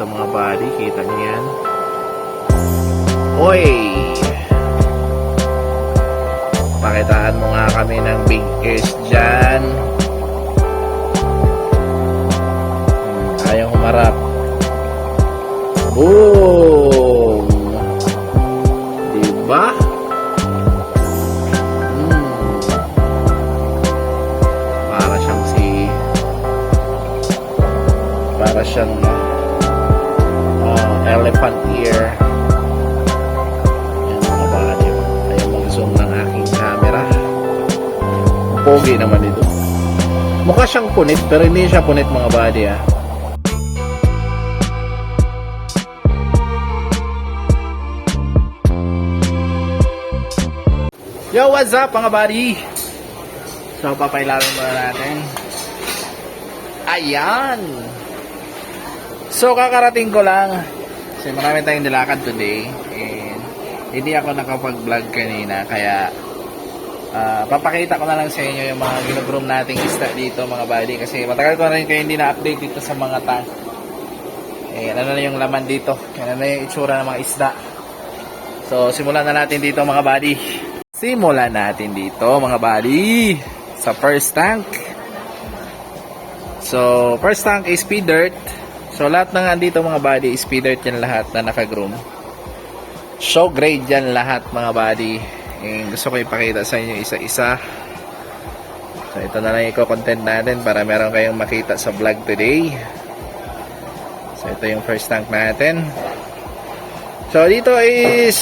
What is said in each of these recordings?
Ito mga body, kita niyo yan. Oy! Pakitaan mo nga kami ng big ears dyan. Ayaw humarap. Boom! Diba? Hmm. Para siyang elephant ear. Yan mga baliw. Ayaw mag-zoom ng aking camera. Pogi naman ito. Mukha siyang punit pero hindi siya punit mga body ah. Yo, what's up mga buddy? So, papailalim muna natin. Ayan! So, kakarating ko lang. Kasi marami tayong nilakad today. And, hindi ako nakapag-vlog kanina. Kaya, ah, papakita ko na lang sa inyo yung mga ginugroom nating isda dito mga buddy. Kasi matagal ko na rin kayo hindi na-update dito sa mga tank. Eh, ano na yung laman dito? Ano na yung itsura ng mga isda? So, simulan na natin dito mga buddy. Simulan natin dito mga buddy sa first tank. So, first tank is speed dirt. So, lahat ng andito mga buddy is speed dirt yan lahat na nakagroom. Show grade yan lahat mga buddy. And gusto ko ipakita sa inyo isa-isa. So, ito na lang i-content natin para meron kayong makita sa vlog today. So, ito yung first tank natin. So, dito is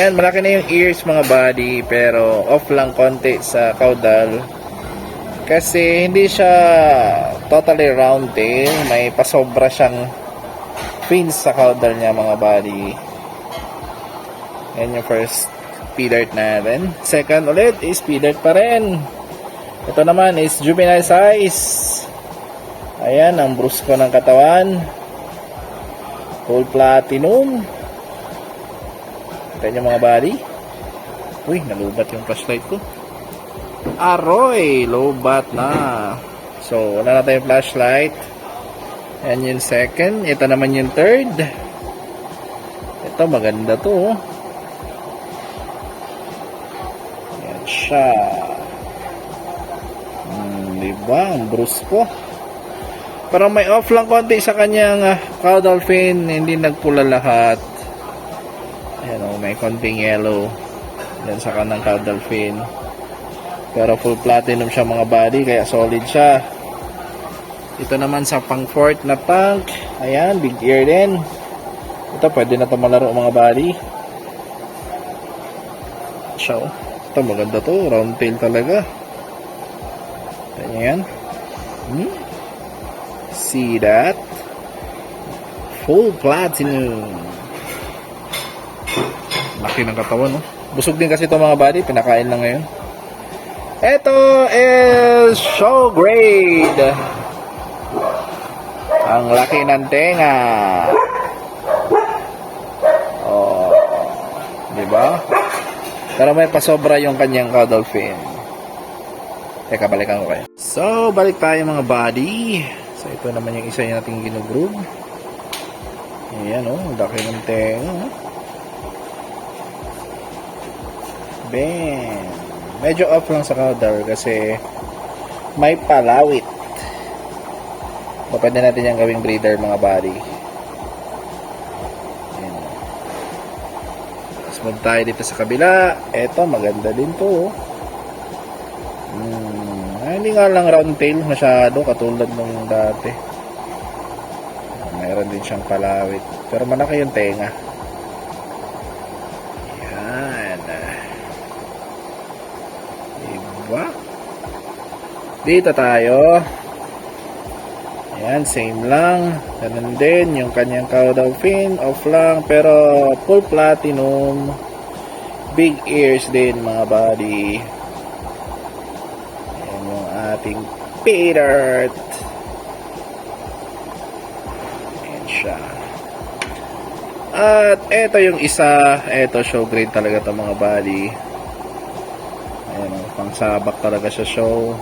Ayan, malaki na yung ears mga body pero off lang konti sa caudal. Kasi hindi siya totally round tail. May pasobra siyang fins sa caudal niya mga body. Ayan yung first P-dart natin. Second ulit is P-dart pa rin. Ito naman is juvenile size. Ayan, ang brusko ng katawan. Full platinum. Nyo mga body. Uy, nalubat yung flashlight ko. Aroy, lobat na. So, wala na tayong flashlight. Yan yung second. Ito naman yung third. Ito, maganda to. oh. Yan siya. Hmm, diba? Ang brusko. Parang may off lang konti sa kanyang uh, caudal fin. Hindi nagpula lahat. Ayan o, may konting yellow. Yan sa kanang caudal fin. Pero full platinum siya mga body, kaya solid siya. Ito naman sa pang fourth na tank. Ayan, big ear din. Ito, pwede na ito malaro mga body. Siya o. Ito, maganda to. Round tail talaga. Ayan yan. Hmm? See that? Full platinum. Laki ng katawan, no? Busog din kasi itong mga body. Pinakain lang ngayon. Ito is show grade. Ang laki ng tenga. Oh, di ba? Pero may pasobra yung kanyang caudal fin. Teka, balikan ko kayo. So, balik tayo mga body. So, ito naman yung isa yung nating ginugroove. Ayan, oh. Ang laki ng tenga, oh. Bam. Medyo off lang sa caudal kasi may palawit. So, pwede natin yung gawing breeder mga. Ayan. Tapos move tayo dito sa kabila. Eto, maganda din to. oh. Hmm, ah, hindi nga lang round tail masyado katulad nung dati. Mayroon din siyang palawit. Pero malaki yung tenga. Yan. Diba? Dito tayo. Ayan, same lang. Ganun din, yung kanyang caudal fin, off lang, pero full platinum. Big ears din, mga body. Ayan yung ating Peter. Ayan siya. At eto yung isa, eto show grade talaga to mga body. Ayan, pang sabak talaga siya show.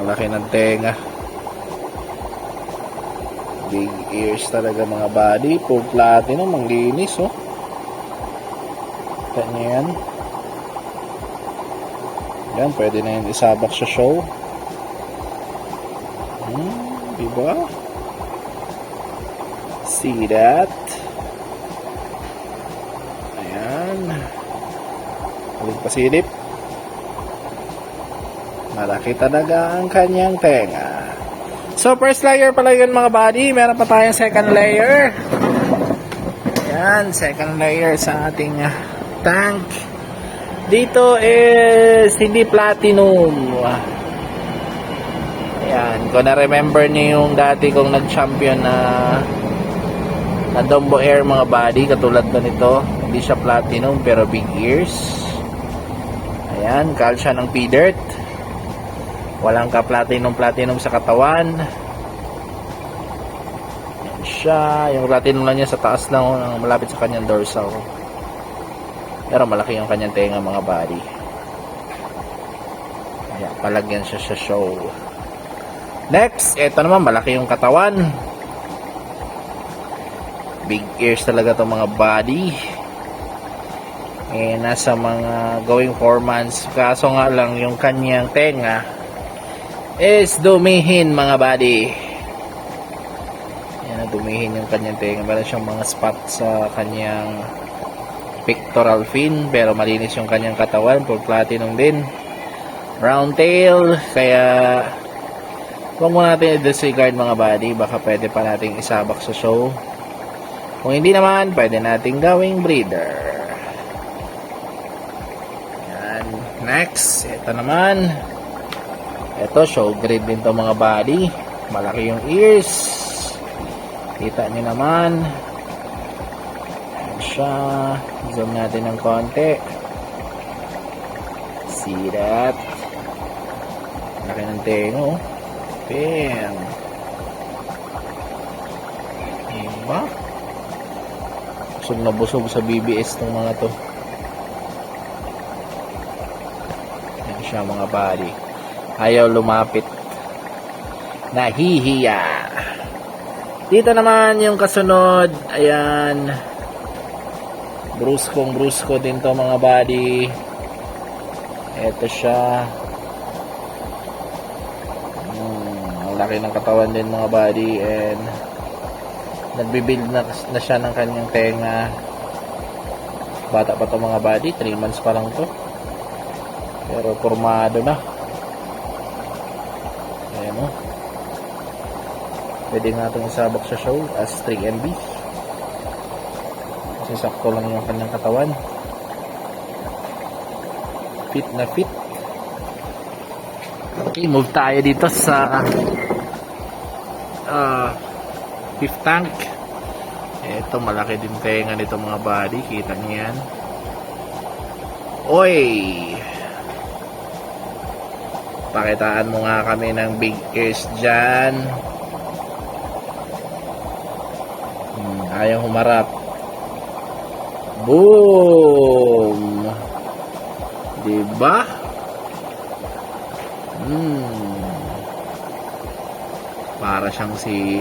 Ang laki ng tenga. Big ears talaga mga body. Full platinum. Ang linis oh. Kita niyo yan. Yan, pwede na yan isabak sa show. Hmm, diba? See that? Ayan. Huling pasilip. Malaki talaga ang kanyang tenga. So, first layer pala yun mga buddy. Meron pa tayong second layer. Ayan, second layer sa ating ah, tank. Dito is hindi platinum. Ayan, kung na-remember niyo yung dati kong nag-champion na na Dumbo Air mga body, katulad ko nito. Hindi siya platinum pero big ears. Ayan, kal siya ng P-Dirt. Walang ka platinum platinum sa katawan. Ayan siya. Yung platinum lang niya sa taas lang, oh, malapit sa kanyang dorsal. Pero malaki yung kanyang tenga mga body. Ayan, palagyan siya sa show. Next, ito naman, malaki yung katawan. Big ears talaga to mga body. Eh, nasa mga going 4 months. Kaso nga lang, yung kanyang tenga is dumihin mga body. Yan, dumihin yung kanyang tenga. Meron siyang mga spot sa kanyang pectoral fin pero malinis yung kanyang katawan. Full platinum din. Round tail kaya huwag mo natin i-disregard mga body baka pwede pa nating isabak sa show. Kung hindi naman pwede nating gawing breeder. Yan. Next ito naman ito show grade din to mga body malaki yung ears kita nyo naman siya. Zoom natin ng konti. See that? Laki ng tengo. Bam! Diba? Busog na busog sa BBS ng mga to. Yan siya mga body. Ayaw lumapit. Nahihiya. Dito naman yung kasunod. Ayan. Bruskong brusko din to mga body. Ito siya. Hmm, ang laki ng katawan din mga body and nagbibuild na, na siya ng kanyang tenga. Bata pa to mga body, 3 months pa lang to. Pero formado na. Ayan o. Pwede nga itong isabak sa show as 3MB. Kasi sakto lang yung kanyang katawan. Fit na fit. Okay, move tayo dito sa uh, fifth tank. Ito, malaki din tenga nito mga body. Kita niyo. Oy! Pakitaan mo nga kami ng big ears dyan. Ayaw humarap. Boom! Diba? Hmm. Para siyang si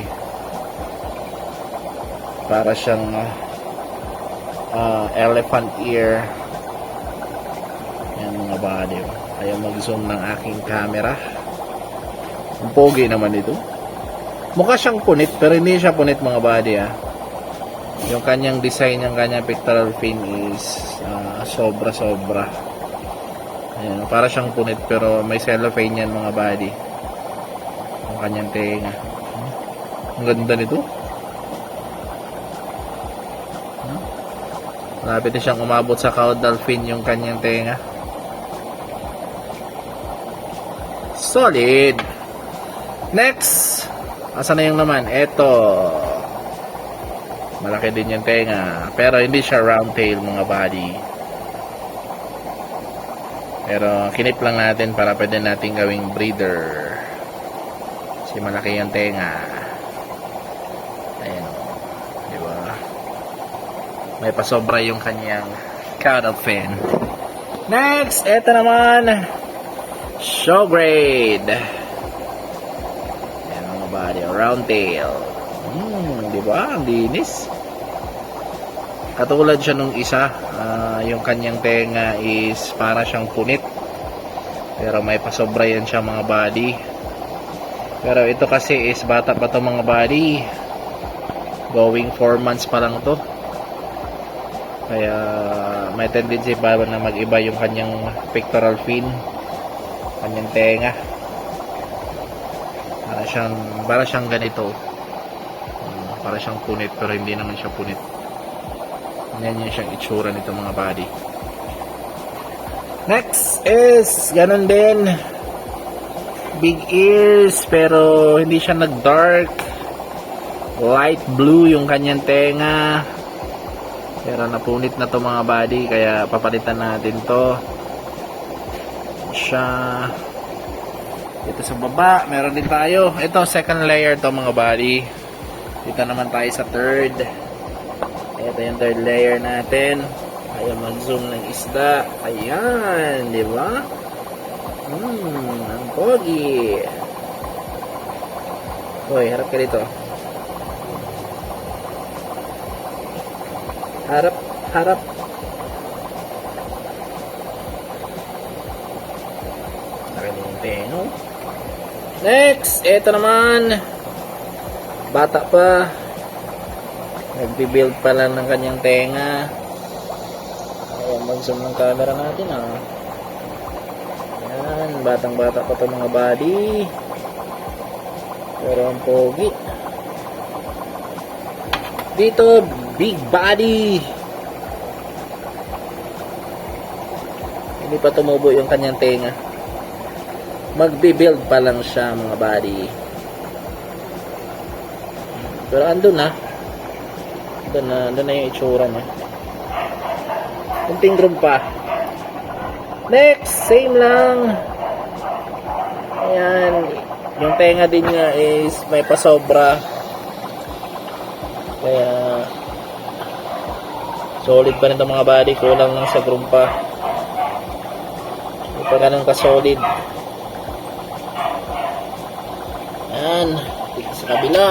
para siyang uh, elephant ear yan mga body ayaw mag zoom ng aking camera ang pogi naman ito mukha siyang punit pero hindi siya punit mga body ah yung kanyang design ng kanyang pectoral fin is uh, sobra sobra Ayan, para siyang punit pero may cellophane yan mga body yung kanyang tenga ang ganda nito Malapit na siyang umabot sa caudal fin yung kanyang tenga. Solid. Next. Asa na yung naman? Ito. Malaki din yung tenga. Pero hindi siya round tail mga body. Pero kinip lang natin para pwede natin gawing breeder. Kasi malaki yung tenga. Ayan. Di ba? may pasobra yung kanyang caudal fin. Next, eto naman, show grade. Yan mga body, round tail. Hmm, di ba? Ang linis. Katulad siya nung isa, ah, yung kanyang tenga is para siyang punit. Pero may pasobra yan siya mga body. Pero ito kasi is bata pa to mga body. Going 4 months pa lang to. Kaya may tendency pa na mag-iba yung kanyang pectoral fin. Kanyang tenga. Para siyang, para siyang ganito. Para siyang punit pero hindi naman siya punit. Yan yung siyang itsura nito mga body. Next is ganun din. Big ears pero hindi siya nag-dark. Light blue yung kanyang tenga. Pero napunit na to mga body kaya papalitan natin to. Siya dito sa baba, meron din tayo. Ito second layer to mga body. Dito naman tayo sa third. Ito yung third layer natin. Ayaw mag-zoom ng isda. Ayan, di ba? Hmm, ang pogi. Hoy, harap ka dito. Harap, harap. Nakalimutin, no? Next, ito naman. Bata pa. Nagbi-build pa lang ng kanyang tenga. Ayan, mag-zoom ng camera natin, ah. Ayan, batang-bata pa to mga body. Pero ang pogi. Dito, big body. Hindi pa tumubo yung kanyang tenga. Magbi-build pa lang siya mga body. Pero andun na. Andun na, andun na yung itsura niya. Kunting groom pa. Next, same lang. Ayan. Yung tenga din niya is may pasobra. Kaya solid pa rin itong mga body. Kulang lang sa groom pa. Hindi pa ganun ka-solid. Ayan. Dito sa kabila.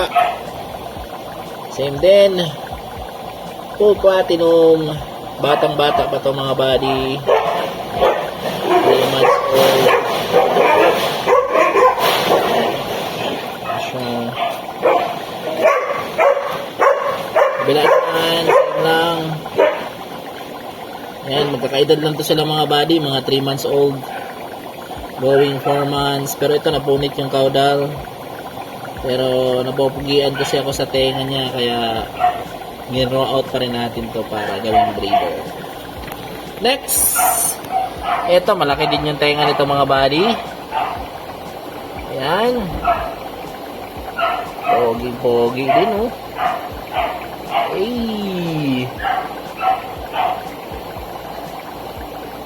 Same din. Full platinum. Batang-bata pa to mga body. 3 months old. Siya. Lang. Ayan, magkakaedad lang to sila mga body. Mga 3 months old. Going 4 months. Pero ito napunit yung caudal. Pero napupugian kasi ako sa tenga niya. Kaya gin-raw out pa rin natin to para gawing breeder. Next! Ito, malaki din yung tenga nito mga body. Ayan. Pogi-pogi din, oh. Ay!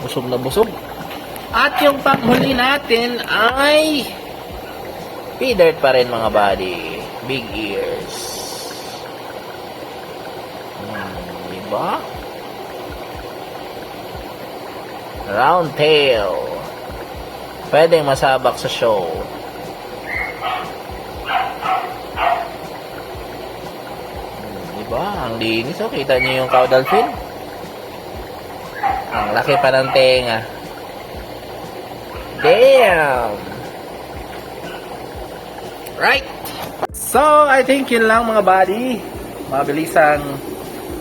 Busog na busog. At yung panghuli natin ay feeder pa rin mga body. Big ears. Hmm, diba? Round tail. Pwedeng masabak sa show. Hmm, Diba? Ang linis. Oh. Kita niyo yung caudal fin? Ang laki pa ng tenga. Damn! Right! So, I think yun lang mga buddy. Mabilisang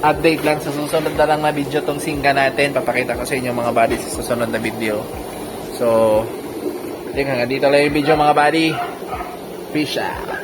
update lang sa susunod na lang na video tong singga natin. Papakita ko sa inyo mga buddy sa susunod na video. So, think hanggang dito lang yung video mga buddy. Peace out!